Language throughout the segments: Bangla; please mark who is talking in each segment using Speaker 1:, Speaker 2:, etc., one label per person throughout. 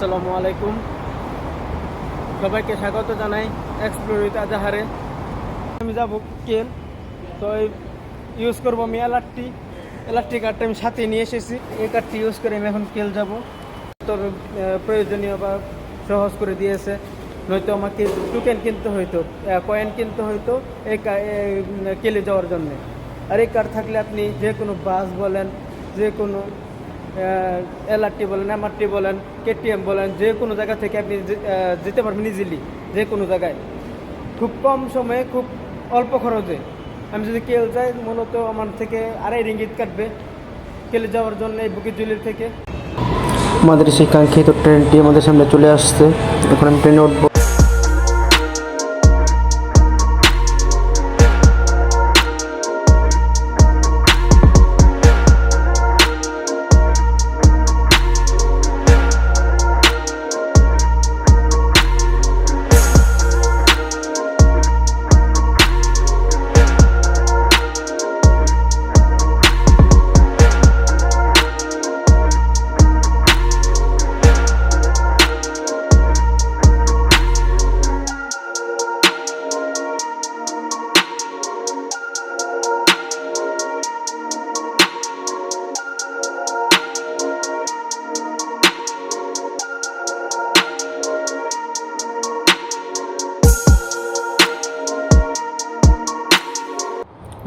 Speaker 1: আসসালামু আলাইকুম। সবাইকে স্বাগত জানাই এক্সপ্লোরিত আজাহারে আমি যাব কেল। তো ইউজ করব আমি এলার্টি এলার্টি কার্ডটা আমি সাথে নিয়ে এসেছি। এই কার্ডটি ইউজ করে আমি এখন কেল যাব। তোর প্রয়োজনীয় বা সহজ করে দিয়েছে। নয়তো আমাকে টোকেন কিনতে হইতো কয়েন কিনতে হইতো এই কেলে যাওয়ার জন্যে। আর এই কার্ড থাকলে আপনি যে কোনো বাস বলেন যে কোনো এলআরটি বলেন, এমআরটি বলেন, কেটিএম বলেন, যে কোনো জায়গা থেকে আপনি যেতে পারবেন ইজিলি যে কোনো জায়গায়। খুব কম সময়ে, খুব অল্প খরচে। আমি যদি কেল যাই, মূলত আমার থেকে আড়াই রিঙ্গিত কাটবে। কেলে যাওয়ার জন্য এই বুকি জুলির থেকে। আমাদের সেই কাঙ্ক্ষিত ট্রেনটি আমাদের সামনে চলে আসছে। এখন আমি ট্রেনে উঠবো।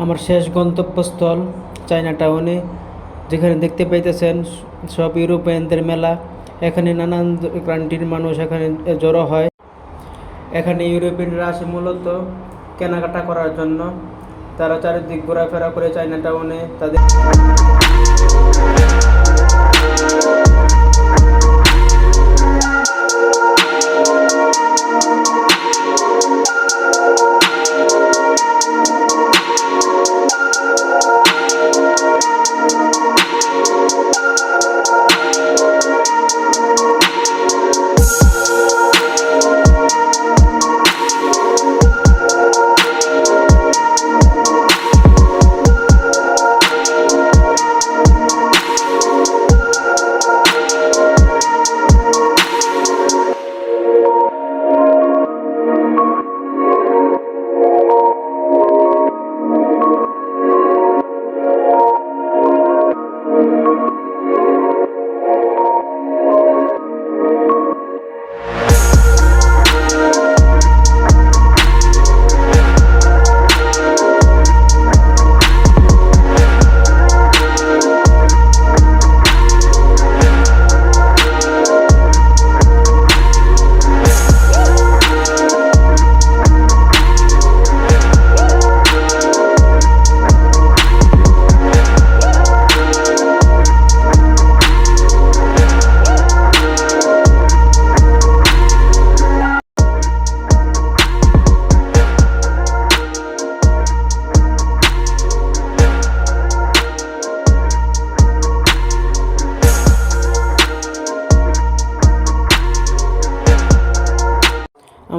Speaker 1: আমার শেষ গন্তব্যস্থল চায়না টাউনে, যেখানে দেখতে পাইতেছেন সব ইউরোপিয়ানদের মেলা। এখানে নানান কান্ট্রির মানুষ এখানে জড়ো হয়। এখানে ইউরোপিয়ানরা আসে মূলত কেনাকাটা করার জন্য। তারা চারিদিক ঘোরাফেরা করে চায়না টাউনে তাদের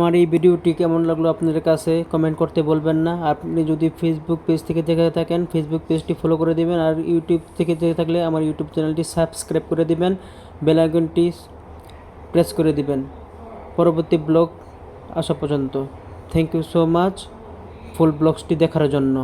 Speaker 1: আমার এই ভিডিওটি কেমন লাগল আপনাদের কাছে কমেন্ট করতে বলবেন না। আপনি যদি ফেসবুক পেজ থেকে দেখে থাকেন ফেসবুক পেজটি ফলো করে দিবেন আর ইউটিউব থেকে দেখে থাকলে আমার ইউটিউব চ্যানেলটি সাবস্ক্রাইব করে দিবেন বেল আইকনটি প্রেস করে দিবেন। পরবর্তী ব্লগ আসা পর্যন্ত। Thank you so much full ব্লগসটি দেখার জন্য।